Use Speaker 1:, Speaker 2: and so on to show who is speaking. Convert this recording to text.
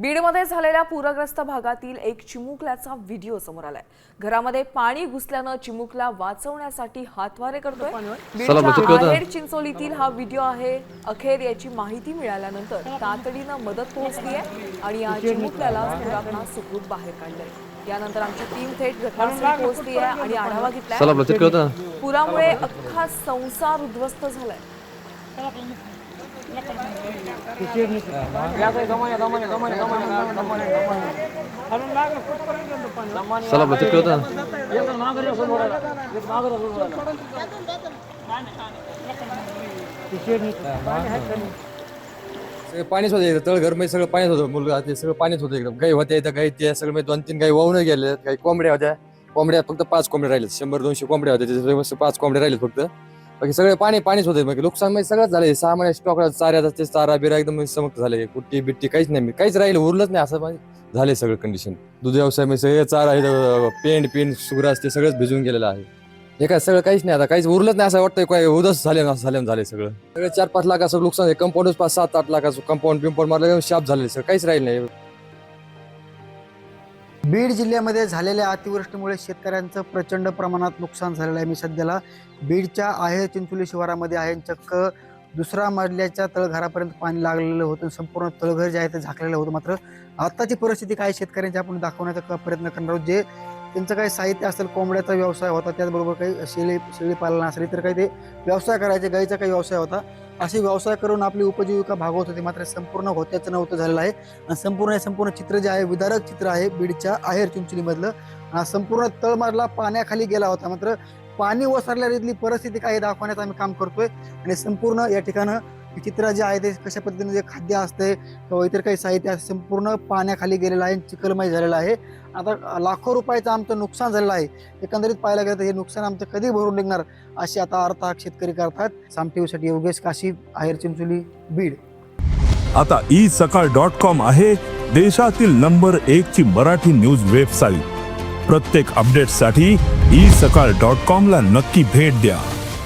Speaker 1: बीडमध्ये झालेल्या पूरग्रस्त भागातील एक चिमुकल्याचा व्हिडिओ समोर आलाय. घरामध्ये पाणी घुसल्यानं चिमुकला वाचवण्यासाठी हातवारे करतोय. बीडच्या. आहेर चिंचोलीतील हा व्हिडिओ आहे. अखेर याची माहिती मिळाल्यानंतर तातडीनं मदत पोहोचली आहे आणि या चिमुकल्याला पुरातनं सुखरूप बाहेर काढलंय. यानंतर आमची टीम थेट घटनास्थळी पोहोचली आहे आणि आढावा घेतलाय. पुरामुळे अख्खा संसार उद्ध्वस्त झालाय.
Speaker 2: चला पाणीच होतं इकडे तळघरमध्ये सगळं पाणीच होतं मुलगा ते सगळं पाणीच होतं एकदम. गाई होत्या इथं गाई ते सगळं दोन तीन गाई वाहून गेले काही कोंबड्या होत्या. कोंबड्या फक्त पाच कोंबड्या राहिलेत शंभर दोनशे कोंबड्या होत्या त्याच्यात पाच कोंबड्या राहिलेत फक्त. बाकी सगळे पाणी पाणीच होते. बाकी नुकसान म्हणजे सगळंच झालं सहा महिने स्टॉक चाऱ्याचा ते चारा बिरा एकदम समक्त झाले. कुट्टी बिट्टी काहीच नाही. काहीच राहिलं उरलंच नाही. असं म्हणजे झाले सगळं कंडिशन दूध व्यवसाय म्हणजे सगळे चारा इथं पेंट पेंट सुग्रास ते सगळंच भिजून गेलेलं आहे. हे काय सगळं काहीच नाही. आता काहीच उरलंच नाही असं वाटतंय. काय उदस झाले ना झाले झाले सगळं. सगळं चार पाच लाखाचं नुकसान आहे. कंपाऊंडच पाच सात आठ लाखाचं कंपाऊंड पिंपाऊंड मारलं शाप झाले सगळं काहीच राहिलं नाही.
Speaker 3: बीड जिल्ह्यामध्ये झालेल्या अतिवृष्टीमुळे शेतकऱ्यांचं प्रचंड प्रमाणात नुकसान झालेलं आहे. मी सध्याला बीडच्या आहे चिंचोली शिवारामध्ये आहे चक्क दुसरा मजल्याच्या तळघरापर्यंत पाणी लागलेलं होतं. संपूर्ण तळघर जे आहे ते झाकलेलं होतं. मात्र आत्ताची परिस्थिती काय शेतकऱ्यांची आपण दाखवण्याचा क- प्रयत्न करणार आहोत. जे त्यांचं काही साहित्य असेल कोंबड्याचा व्यवसाय होता त्याचबरोबर काही शेळी शेळी पालन असेल तर काही ते व्यवसाय करायचे गाईचा काही व्यवसाय होता. असे व्यवसाय करून आपली उपजीविका भागवत होती. मात्र संपूर्ण होत्याचं नव्हतं झालेलं आहे. आणि संपूर्ण हे संपूर्ण चित्र जे आहे विदारक चित्र आहे बीडच्या आहेर चिंचोलीमधलं. संपूर्ण तळमारला पाण्याखाली गेला होता. मात्र पाणी ओसरल्या परिस्थिती काही दाखवण्याचं आम्ही काम करतोय. आणि संपूर्ण या ठिकाणं चित्र जे आहे ते कशा पद्धतीने जे खाद्य असते किंवा इतर काही साहित्य संपूर्ण पाण्याखाली गेलेलं आहे चिखलमय झालेलं आहे. आता लाखो रुपयाचं आमचं नुकसान झालेलं आहे. एकंदरीत पाहायला गेलं तर हे नुकसान आमचं कधी भरून निघणार अशी आता अर्थ शेतकरी करतात. सामटीसाठी योगेश काशी आहेर चिंचोली बीड.
Speaker 4: आता ई सकाळ डॉट कॉम आहे देशातील नंबर एक ची मराठी न्यूज वेबसाईट. प्रत्येक अपडेटसाठी ई सकाळ डॉट कॉम ला नक्की भेट द्या.